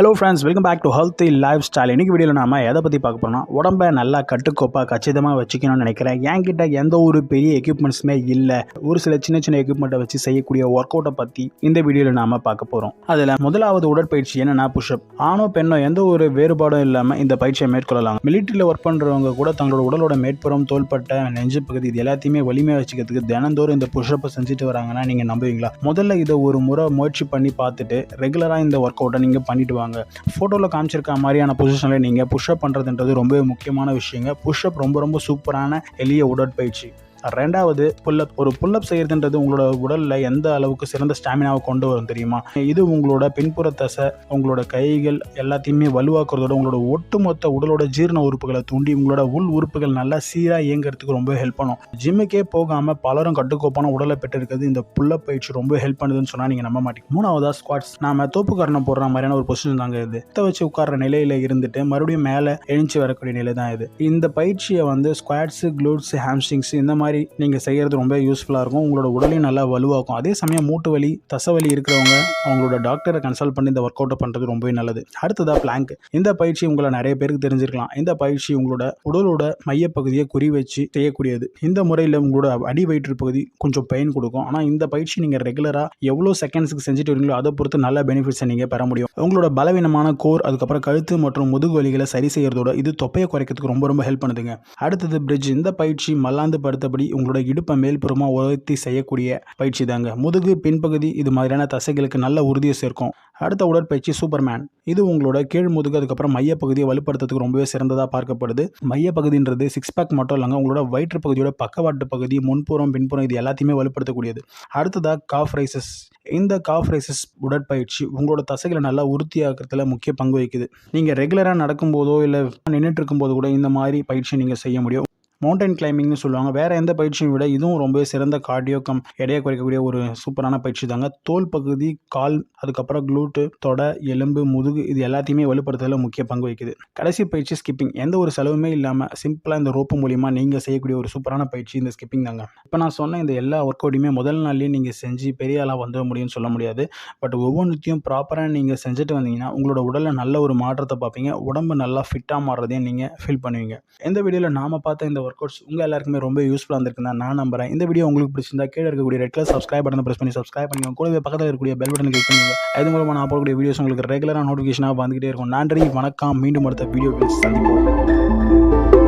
Hello friends welcome back to healthy life style இன்னைக்கு வீடியோவில் நாம எதை பற்றி பார்க்க போகிறோம்னா உடம்ப நல்லா கட்டுக்கோப்பாக கச்சிதமாக வச்சுக்கணும்னு நினைக்கிறேன். என்கிட்ட எந்த ஒரு பெரிய எக்யூப்மெண்ட்ஸுமே இல்லை. ஒரு சில சின்ன சின்ன எக்யூப்மெண்ட்டை வச்சு செய்யக்கூடிய ஒர்க் அவுட்டை பற்றி இந்த வீடியோவில் நாம பார்க்க போகிறோம் அதில் முதலாவது உடற்பயிற்சி என்னன்னா புஷ்அப் ஆணோ பெண்ணோ எந்த ஒரு வேறுபாடும் இல்லாமல் இந்த பயிற்சியை மேற்கொள்ளலாம். மிலிட்டரியில் ஒர்க் பண்ணுறவங்க கூட தங்களோட உடலோட மேற்புறம் தோள்பட்ட நெஞ்சு பகுதி இது எல்லாத்தையுமே வலிமையாக வச்சுக்கிறதுக்கு தினந்தோறும் இந்த புஷ்அப்பை செஞ்சுட்டு வராங்கன்னா நீங்கள் நம்புவீங்களா? முதல்ல இதை ஒரு முறை முயற்சி பண்ணி பார்த்துட்டு ரெகுலராக இந்த ஒர்க் அவுட்டை நீங்கள் பண்ணிட்டு வாங்க. ஃபோட்டோவில் காமிச்சிருக்க மாதிரியான பொசிஷனில் நீங்கள் புஷ்அப் பண்ணுறதுன்றது ரொம்பவே முக்கியமான விஷயங்க. புஷ்அப் ரொம்ப ரொம்ப சூப்பரான எளிய உடற்பயிற்சி. ரெண்டாவது புல்லப் ஒரு புல்லப் செய்கிறதுன்றது உங்களோட உடலில் எந்த அளவுக்கு சிறந்த ஸ்டாமினாவை கொண்டு வரும் தெரியுமா? இது உங்களோட பின்புற தசை உங்களோட கைகள் எல்லாத்தையுமே வலுவாக்குறதோட உங்களோட ஒட்டுமொத்த உடலோட ஜீரண உறுப்புகளை தூண்டி உங்களோட உள் உறுப்புகள் நல்லா சீராக இயங்குறதுக்கு ரொம்ப ஹெல்ப் பண்ணும். ஜிம்முக்கே போகாமல் பலரும் கட்டுக்கோப்பான உடலை பெற்றிருக்கிறது இந்த புல்லப் பயிற்சி ரொம்ப ஹெல்ப் பண்ணுதுன்னு சொன்னால் நீங்கள் நம்ப மாட்டீங்க. மூணாவதா ஸ்குவாட்ஸ் நாம தோப்பு காரணம் போடுற மாதிரியான ஒரு பொசிஷன் தாங்க இது. இதை வச்சு உட்கார்ற நிலையில் இருந்துட்டு மறுபடியும் மேலே எழுந்து வரக்கூடிய நிலை தான் இது. இந்த பயிற்சியை வந்து ஸ்குவாட்ஸு க்ளூட்ஸ் ஹாம்ஸ்டிங்ஸ் இந்த மாதிரி நீங்கள் செய்கிறது ரொம்ப யூஸ்ஃபுல்லாக இருக்கும். உங்களோட உடலையும் நல்லா வலுவாக்கும். அதே சமயம் மூட்டு வலி தசை வலி இருக்கிறவங்க அவங்களோட டாக்டரை கன்சல்ட் பண்ணி இந்த ஒர்க் அவுட்டை பண்ணுறது ரொம்பவே நல்லது. அடுத்ததா பிளாங்க் இந்த பயிற்சி உங்களை நிறைய பேருக்கு தெரிஞ்சிருக்கலாம். இந்த பயிற்சி உங்களோட உடலோட மையப்பகுதியை குறி வச்சு செய்யக்கூடியது. இந்த முறையில் உங்களோட அடி வயிற்று பகுதி கொஞ்சம் பெயின் கொடுக்கும். ஆனால் இந்த பயிற்சி நீங்கள் ரெகுலராக எவ்வளோ செகண்ட்ஸுக்கு செஞ்சுட்டு வரீங்களோ அதை பொறுத்து நல்ல பெனிஃபிட்ஸை நீங்கள் பெற முடியும். உங்களோட பலவீனமான கோர் அதுக்கப்புறம் கழுத்து மற்றும் முதுகு வலிகளை சரி செய்யறதோட இது தொப்பையை குறைக்கிறதுக்கு ரொம்ப ரொம்ப ஹெல்ப் பண்ணுதுங்க. அடுத்தது பிரிட்ஜ் இந்த பயிற்சி மல்லாந்து படுத்தபடி உங்களோட இடுப்பை மேல்புறமாக உயர்த்தி செய்யக்கூடிய பயிற்சி தாங்க. முதுகு பின்பகுதி இது மாதிரியான தசைகளுக்கு நல்ல உறுதியை சேர்க்கும். அடுத்த உடற்பயிற்சி சூப்பர்மேன். இது உங்களோட கீழ் முதுகு அதுக்கப்புறம் மையப்பகுதியை வலுப்படுத்துறதுக்கு ரொம்பவே சிறந்ததாக பார்க்கப்படுது. மையப்பகுதின்றது சிக்ஸ் பேக் மட்டும் இல்லாமல் உங்களோட வயிற்று பகுதியோட பக்கவாட்டு பகுதி முன்புறம் பின்புறம் இது எல்லாத்தையுமே வலுப்படுத்தக்கூடியது. அடுத்ததாக காஃப் ரைசஸ் இந்த காஃப் ரைசஸ் உடற்பயிற்சி உங்களோட தசைகளை நல்லா உறுதியாக்குறதுல முக்கிய பங்கு வகிக்குது. நீங்கள் ரெகுலராக நடக்கும்போதோ இல்லை நின்றுட்டு இருக்கும்போது கூட இந்த மாதிரி பயிற்சி நீங்கள் செய்ய முடியும். மவுண்டன் கிளைம்பிங்னு சொல்லுவாங்க. வேறு எந்த பயிற்சியும் விட இதுவும் ரொம்ப சிறந்த கார்டியோ கம் எடையை குறைக்கக்கூடிய ஒரு சூப்பரான பயிற்சி தாங்க. தோல் பகுதி கால் அதுக்கப்புறம் க்ளூட்டு தொடை எலும்பு முதுகு இது எல்லாத்தையுமே வலுப்படுத்துறதுல முக்கிய பங்கு வகிக்குது. கடைசி பயிற்சி ஸ்கிப்பிங் எந்த ஒரு செலவுமே இல்லாமல் சிம்பிளாக இந்த ரோப்பு மூலியமாக நீங்கள் செய்யக்கூடிய ஒரு சூப்பரான பயிற்சி இந்த ஸ்கிப்பிங் தாங்க. இப்போ நான் சொன்ன இந்த எல்லா ஒர்க் அவுட்டையுமே முதல் நாள்லேயே நீங்கள் செஞ்சு பெரிய ஆளாக வந்துட முடியும்னு சொல்ல முடியாது. பட் ஒவ்வொன்றுத்தையும் ப்ராப்பராக நீங்கள் செஞ்சுட்டு வந்தீங்கன்னா உங்களோட உடலில் நல்ல ஒரு மாற்றத்தை பார்ப்பீங்க. உடம்பு நல்லா ஃபிட்டாக மாறுறதையும் நீங்கள் ஃபீல் பண்ணுவீங்க. இந்த வீடியோவில் நாம் பார்த்த இந்த ஒர்க் அவுட்ஸ் உங்கள் எல்லாருக்குமே ரொம்ப யூஸ்ஃபுல்லாக இருந்திருக்குன்னு நான் நம்புறேன். இந்த வீடியோ உங்களுக்கு பிடிச்சிருந்தா கீழே இருக்கக்கூடிய red colour subscribe button press பண்ணி சப்ஸ்கிரைப் பண்ணிக்கோங்க. கூடவே பக்கத்தில் இருக்கக்கூடிய பெல் பட்டன் கிளிக் பண்ணுங்க அது மூலமாக நான் போடக்கூடிய வீடியோஸ் உங்களுக்கு ரெகுலராக நோட்டிஃபிகேஷனாக வந்துகிட்டே இருக்கும். நன்றி வணக்கம். மீண்டும் அடுத்த வீடியோ சந்திப்போம்.